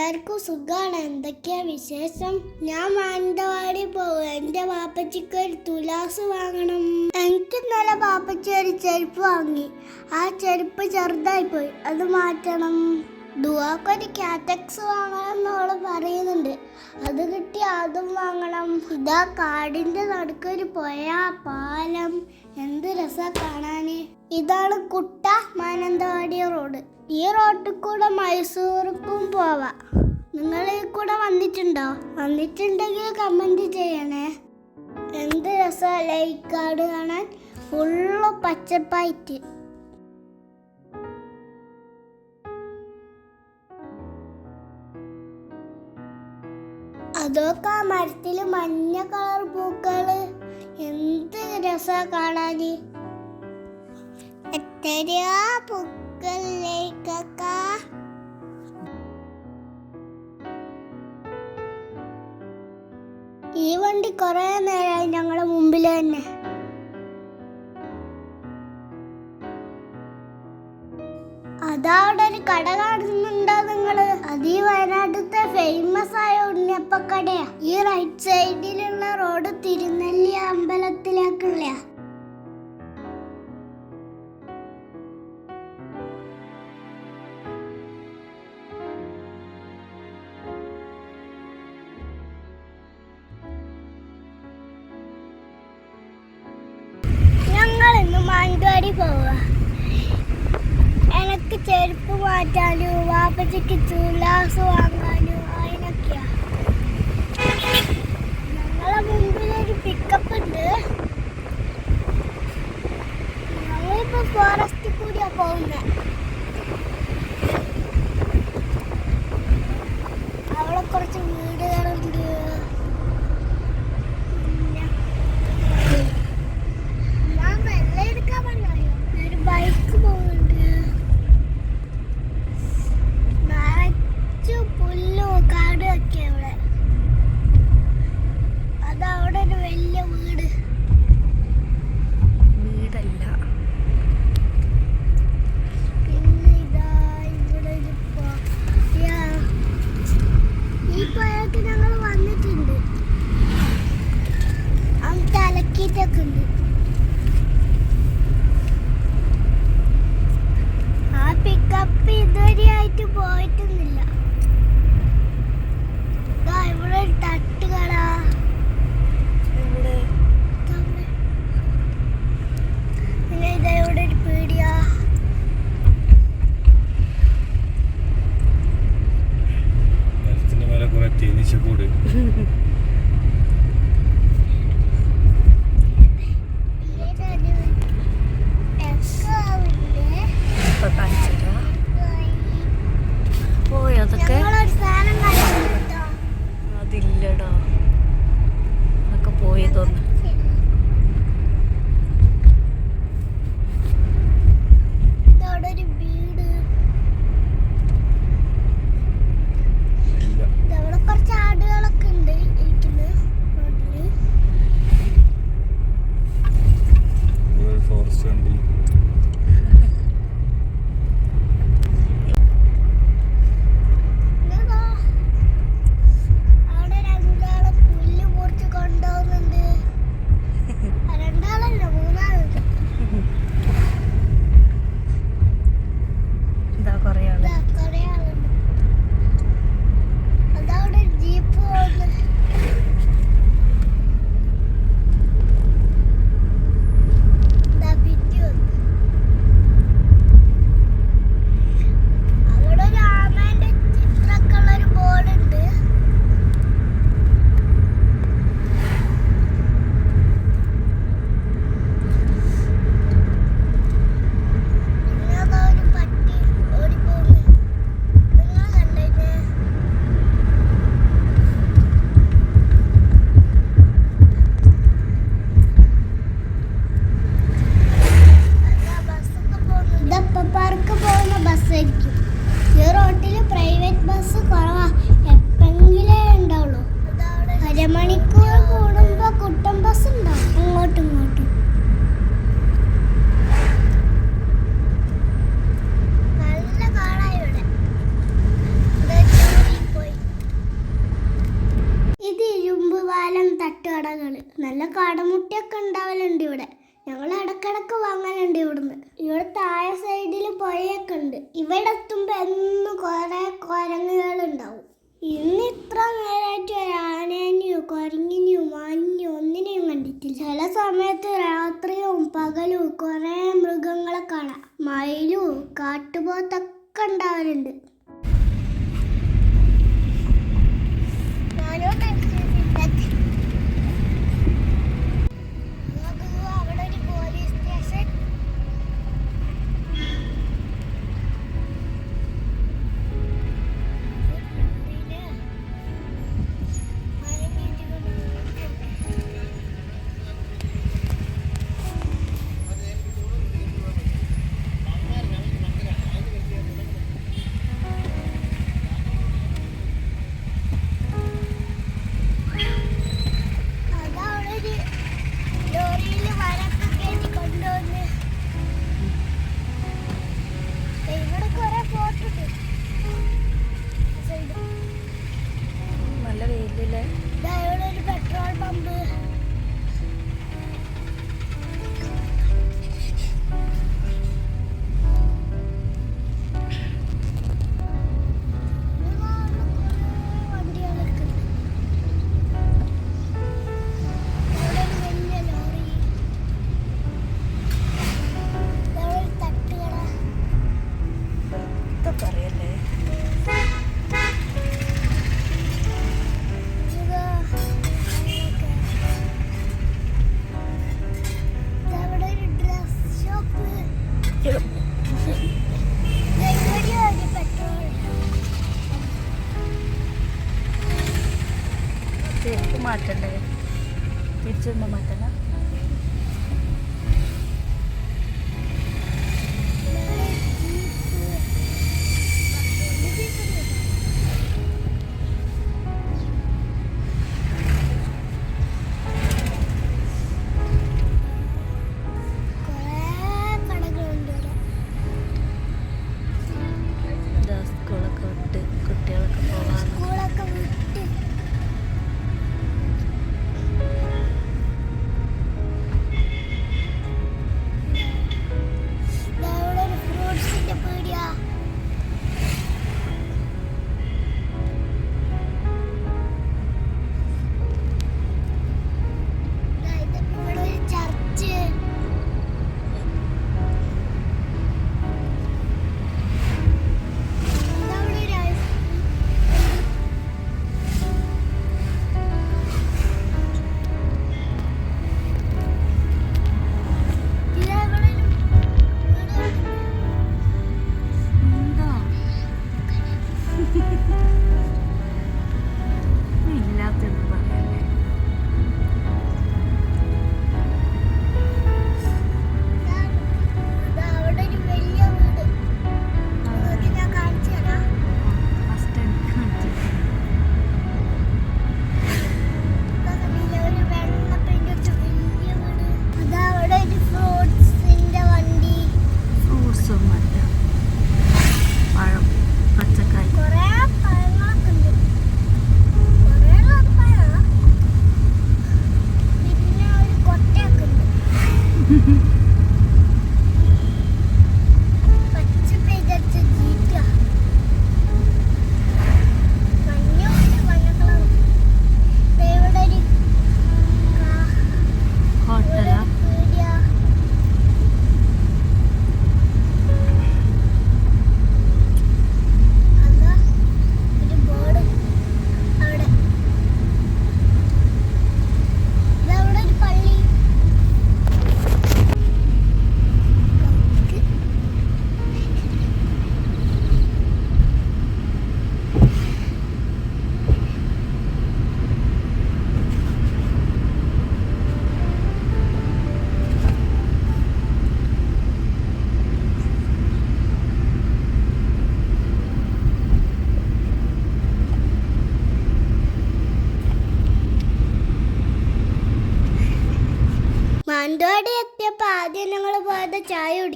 എല്ലാവർക്കും സുഖമാണ് എന്തൊക്കെയാ വിശേഷം? ഞാൻ മാനന്തവാടി പോകും എന്റെ പാപ്പച്ചിക്ക് ഒരു തുലാസ് വാങ്ങണം. എനിക്ക് ഇന്നലെ പാപ്പച്ചി ഒരു ചെരുപ്പ് വാങ്ങി. ആ ചെരുപ്പ് ചെറുതായി പോയി. അത് മാറ്റണം. ദുവാക്കൊരു കാറ്റക്സ് വാങ്ങണം എന്നോൾ പറയുന്നുണ്ട്. അത് കിട്ടി അതും വാങ്ങണം. ഇതാ കാടിന്റെ നടുക്കൊരു പോയാ പാലം. എന്ത് രസാ കാണാന്. ഇതാണ് കുട്ട മാനന്തവാടി റോഡ്. ഈ റോഡിൽ കൂടെ മൈസൂർക്കും പോവാം. നിങ്ങൾ ഈ കൂടെ വന്നിട്ടുണ്ടോ? വന്നിട്ടുണ്ടെങ്കിൽ കമന്റ് ചെയ്യണേ. എന്ത് രസാ ലൈക്കാട് കാട് കാണാൻ. ഫുള്ള് പച്ചപ്പായിട്ട്. അതൊക്കെ ആ മരത്തിൽ മഞ്ഞ കളർ പൂക്കൾ. എന്ത് രസ കാണാന്? എത്രയാ പൂക്കളിലേക്കൊക്കെ? ഈ വണ്ടി കുറെ നേരമായി ഞങ്ങളെ മുമ്പിൽ തന്നെ. അതാ അവിടെ ഒരു കട കാണുന്നുണ്ടോ ഉണ്ണിയപ്പ ഈ റൈറ്റ് സൈഡിലുള്ള റോഡ് തിരുനെല്ലി അമ്പലത്തിലേക്കുള്ള പുഴയൊക്കെ ഉണ്ട് ഇവിടെ എത്തുമ്പോൾ എന്ന് കുറേ കുരങ്ങുകളുണ്ടാവും. ഇന്ന് ഇത്ര നേരമായിട്ട് ഒരാനേനെയോ കുരങ്ങിനെയോ മാനിനെയോ ഒന്നിനെയും കണ്ടിട്ടില്ല. ചില സമയത്ത് രാത്രിയും പകലും കുറേ മൃഗങ്ങളെ കാണാം. മയിലും കാട്ടുപോത്തൊക്കെ ഉണ്ടാവാറുണ്ട് ഞാനോ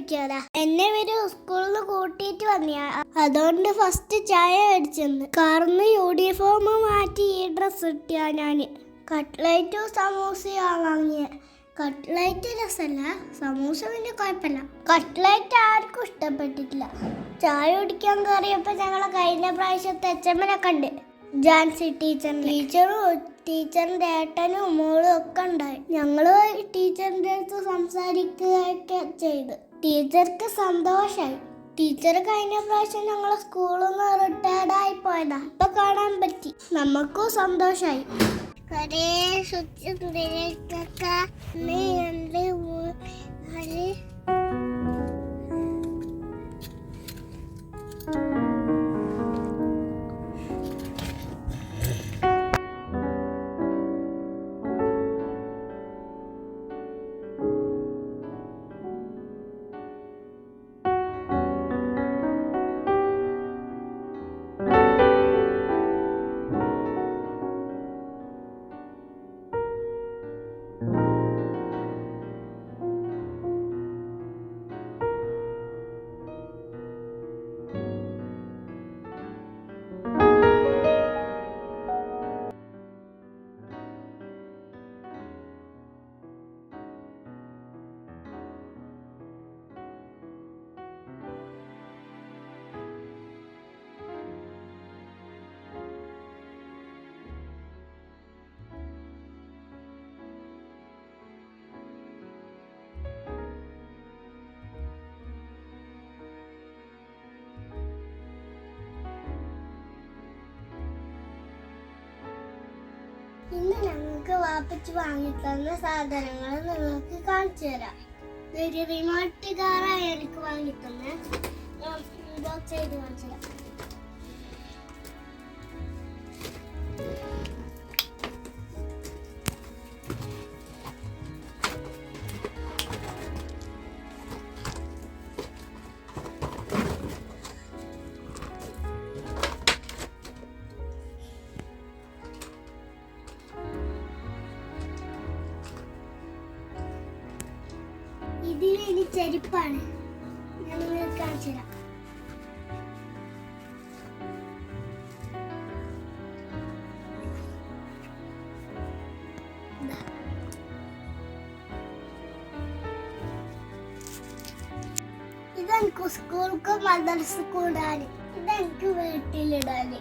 ചായ കുടിക്കാതാ എന്നെ വരെ സ്കൂളിൽ നിന്ന് കൂട്ടിയിട്ട് വന്നിയാ. അതുകൊണ്ട് ഫസ്റ്റ് ചായ അടിച്ചെന്ന് കാർന്ന് യൂണിഫോം മാറ്റി ഈ ഡ്രസ് ഇട്ടിയാ ഞാൻ. കട്ട്ലൈറ്റും സമൂസയും വാങ്ങിയ. കട്ട്ലൈറ്റ് രസമല്ല സമൂസ പിന്നെ കുഴപ്പമില്ല കട്ട്ലൈറ്റ് ആർക്കും ഇഷ്ടപ്പെട്ടിട്ടില്ല. ചായ കുടിക്കാൻ കയറിയപ്പോ ഞങ്ങളെ കഴിഞ്ഞ പ്രാവശ്യത്തെ അച്ഛമ്മനെ കണ്ട്. ജാൻസി ടീച്ചർ ടീച്ചറും ടീച്ചറിന്റെ ഏട്ടനും മോളും ഒക്കെ ഉണ്ടായി. ഞങ്ങൾ ടീച്ചറിന്റെ അടുത്ത് സംസാരിക്കുകയൊക്കെ ചെയ്തു. ടീച്ചർക്ക് സന്തോഷായി. ടീച്ചർ കഴിഞ്ഞ പ്രാവശ്യം ഞങ്ങളെ സ്കൂളിൽ നിന്ന് റിട്ടയർഡായി പോയതാ. ഇപ്പൊ കാണാൻ പറ്റി. നമുക്കും സന്തോഷായി. കുറേ സുച്ചിട്ടുണ്ടെങ്കിൽ ഇന്ന് ഞങ്ങൾക്ക് വാപ്പച്ച് വാങ്ങിത്തന്ന സാധനങ്ങൾ നിങ്ങൾക്ക് കാണിച്ചു തരാം. ഒരു എനിക്ക് വാങ്ങിത്തന്നെ ബോക്സ് ചെയ്ത് കാണിച്ചു തരാം. സ്കൂൾക്ക് മദർസ് ഇടാന് ഇതെനിക്ക് വീട്ടിലിടാന്.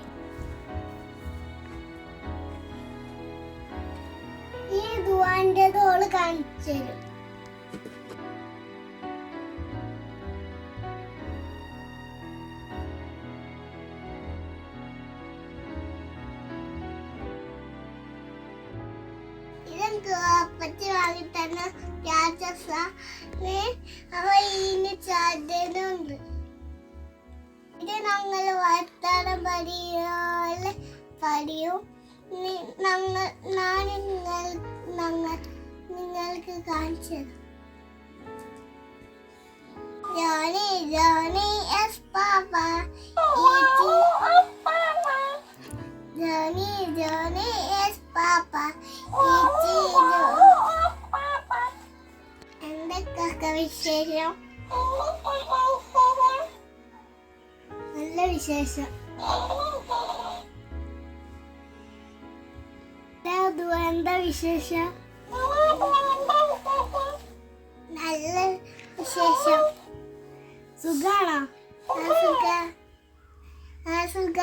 ഈ ദുവാന്റെത് ഓൾ കാണിച്ചു തരും. അപ്പച്ചി വാങ്ങിത്തന്ന രാജസ അവ ഇതിന് ചാതനുണ്ട് ഇത് ഞങ്ങൾ വർത്താനം പഠിയാൽ പഠിയും നി- ഞങ്ങൾ ഞാൻ നിങ്ങൾ ഞങ്ങൾ നിങ്ങൾക്ക് കാണിച്ചു തരാം. Johnny Johnny yes papa Johnny Johnny yes papa എന്തൊക്കെ വിശേഷം നല്ല വിശേഷം എന്താ വിശേഷം നല്ല വിശേഷം സുഖാണോ ആ സുഖ ആ സുഖ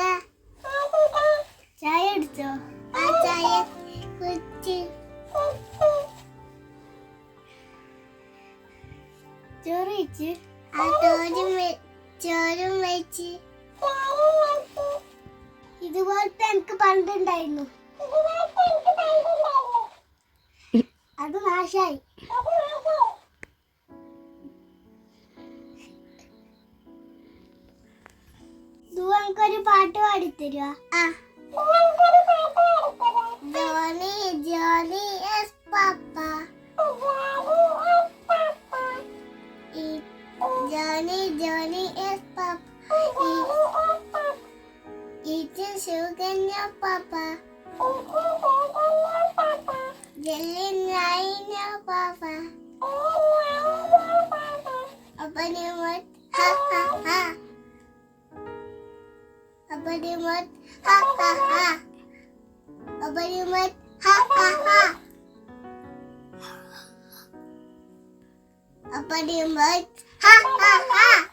വെച്ച് ആ വെ- ചോറും വെച്ച്. ഇതുപോലത്തെ എനിക്ക് പണ്ടുണ്ടായിരുന്നു. അത് നാശായി. എനിക്കൊരു പാട്ട് പാടിത്തരുവാ? Johnny Johnny yes papa. morning is Papa. Eating sugar now, Papa. Jelly nine now, Papa. Open your mouth. Ha ha ha. Open your mouth. Ha ha ha. Open your mouth. Ha ha ha. Open your mouth. Ha ha ha.